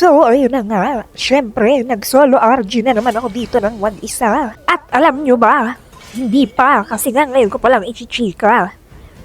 So, ayun na nga. Siyempre, nag-solo RG na naman ako dito ng mag-isa. At alam nyo ba, hindi pa kasi nga ngayon ko palang ichichika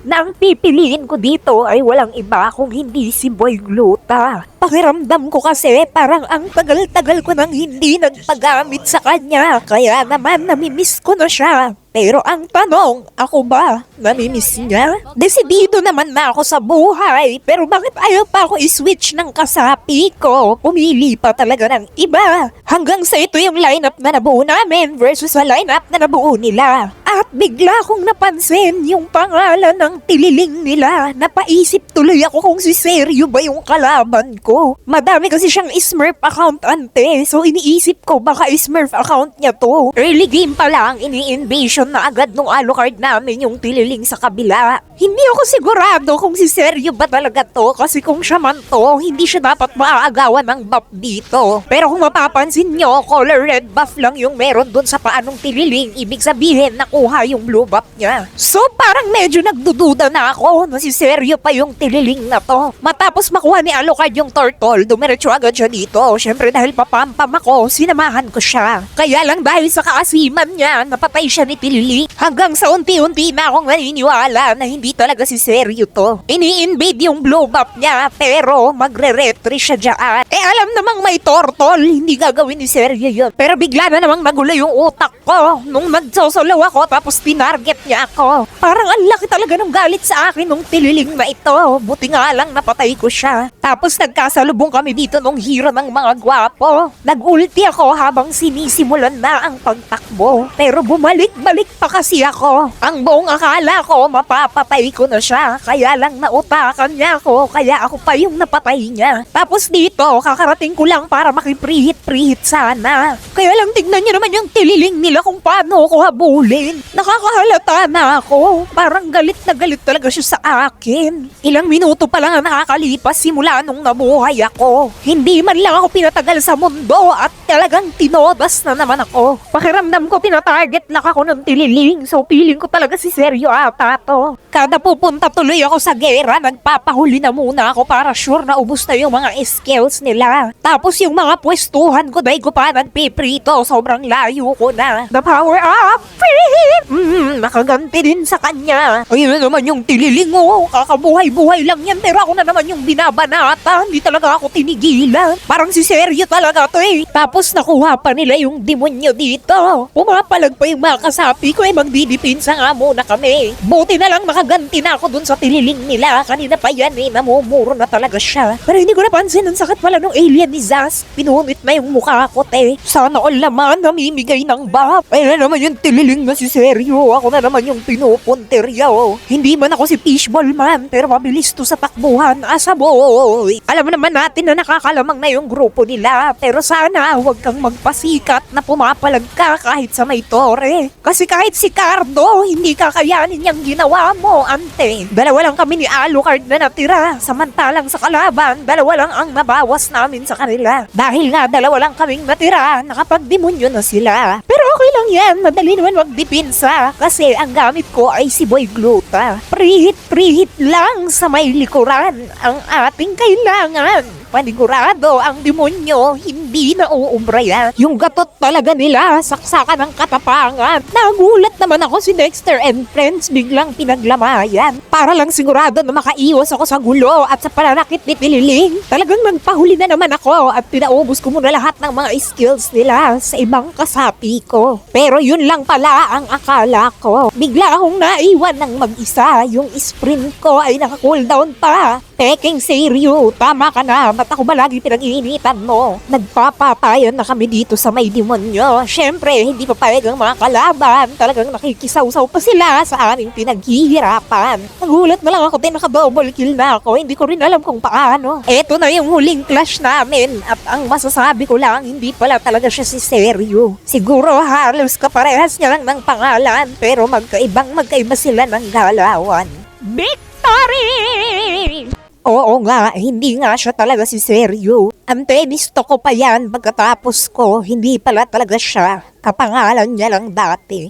na ang pipiliin ko dito ay walang iba kung hindi si Boy Gluta. Pakiramdam ko kasi parang ang tagal-tagal ko nang hindi nagpagamit sa kanya. Kaya naman namimiss ko na siya. Pero ang tanong, ako ba? Namimiss niya? Desidido naman na ako sa buhay. Pero bakit ayaw pa ako i-switch ng kasapi ko? Pumili pa talaga ng iba. Hanggang sa ito yung lineup na nabuo namin versus sa lineup na nabuo nila. At bigla kong napansin yung pangalan ng tililing nila. Napaisip tuloy ako kung si Seryo ba yung kalaban ko. Madami kasi siyang Smurf account ante. So iniisip ko baka Smurf account niya to. Early game pa lang, ini-invasion na agad nung Alucard namin yung tililing sa kabila. Hindi ako sigurado kung si Seryo ba talaga to kasi kung siya man to, hindi siya dapat maaagawan ng buff dito. Pero kung mapapansin nyo, color red buff lang yung meron dun sa paanong tililing. Ibig sabihin, nakuha yung blue buff niya. So parang medyo nagdududa na ako na si Seryo pa yung tililing na to. Matapos makuha ni Alucard yung turtle, dumiretso agad siya dito. Siyempre dahil papampam ako, sinamahan ko siya. Kaya lang dahil sa kaasiman niya, napatay siya ni Tililing. Hanggang sa unti-unti na akong naniniwala na hindi talaga si Seryo to. Ini-invade yung blue buff niya, pero magre-retry siya dyan. Eh alam namang may turtle, hindi gagawin ni Seryo yun. Pero bigla na namang magulo yung utak ko nung nagsosolo ako tapos tinarget niya ako. Parang ang laki talaga ng galit sa akin nung tililing na ito. Buti nga lang napatay ko siya. Tapos nagkasalubong kami dito nung hero ng mga gwapo. Nag-ulti ako habang sinisimulan na ang pagtakbo. Pero bumalik-balik pa kasi ako. Ang buong akala ko mapapatay ko na siya. Kaya lang nautakan niya ako. Kaya ako pa yung napatay niya. Tapos dito, kakarating ko lang para makiprihit-prihit sana. Kaya lang tignan niyo naman yung tililing nila kung paano ako habulin. Nakakahalata na ako. Parang galit na galit talaga siya sa akin. Ilang minuto pa lang ang nakakalipas simula nung nabuhay ako. Hindi man lang ako pinatagal sa mundo at talagang tinodas na naman ako. Pakiramdam ko tinatarget lang ako ng tililing so feeling ko talaga si Seryo ata to. Kada pupunta tuloy ako sa gera, nagpapahuli na muna ako para sure na ubus na yung mga skills nila. Tapos yung mga pwestuhan ko dahil ko pa nagpiprito, sobrang layo ko na. The power up! Mm, nakaganti din sa kanya. Ayun na naman yung tililing mo. Kakabuhay-buhay lang yan pero ako na naman yung binabanata. Hindi talaga ako tinigilan. Parang si Seryo talaga to eh. Tapos nakuha pa nila yung demonyo dito. Pumapalag pa yung mga kasapi ko eh magdidipinsa nga muna kami. Buti na lang nakaganti na ako dun sa tililing nila. Kanina pa yan eh, namumuro na talaga siya. Pero hindi ko napansin ang sakit pala nung alien ni Zaz. Pinunit na yung mukha ko te. Sana all naman namimigay ng buff. Ayun na naman yung tililing na si Seryo. Ako na naman yung pinupunteryo. Hindi man ako si Fishball man, pero mabilis to sa takbuhan. Asa boy. Alam naman natin na nakakalamang na yung grupo nila. Pero sana huwag kang magpasikat na pumapalag ka kahit sa may tore. Kasi kahit si Cardo, hindi kakayanin yung ginawa mo, ante. Dalawa lang kami ni Alucard na natira. Samantalang sa kalaban, dalawa lang ang nabawas namin sa kanila. Dahil nga dalawa lang kaming natira, nakapagdemonyo na sila. Pero okay lang yan, madali naman magdipinsa. Kasi ang gamit ko ay si Boy Gluta. Prihit-prihit lang sa may likuran ang ating kailangan. Panigurado ang demonyo, hindi na uubra yan. Yung gatot talaga nila, saksakan ng katapangan. Nagulat naman ako si Dexter and friends biglang pinaglamayan. Para lang sigurado na makaiwas ako sa gulo at sa pananakit ni Pililing. Talagang nagpahuli na naman ako at pinaubos ko muna lahat ng mga skills nila sa ibang kasapi ko. Pero yun lang pala ang akala ko. Bigla akong naiwan ng mag-isa. Yung sprint ko ay naka-cooldown pa. Peking seryo, tama ka na. Ba't ako ba lagi pinag-iinitan mo? Nagpapatayan na kami dito sa may demonyo. Siyempre, hindi pa ang mga kalaban. Talagang nakikisaw-saw pa sila sa aming pinaghihirapan. Nagulat na lang ako, din naka-double kill na ako. Hindi ko rin alam kung paano. Eto na yung huling clash namin. At ang masasabi ko lang, hindi pala talaga siya si Seryo. Siguro halos kaparehas niya lang ng pangalan. Pero magkaibang magkaiba sila ng galawan. Victory! Oo nga, hindi nga siya talaga si Seryo. Ang gusto ko pa yan pagkatapos ko, hindi pala talaga siya. Kapangalan niya lang dati.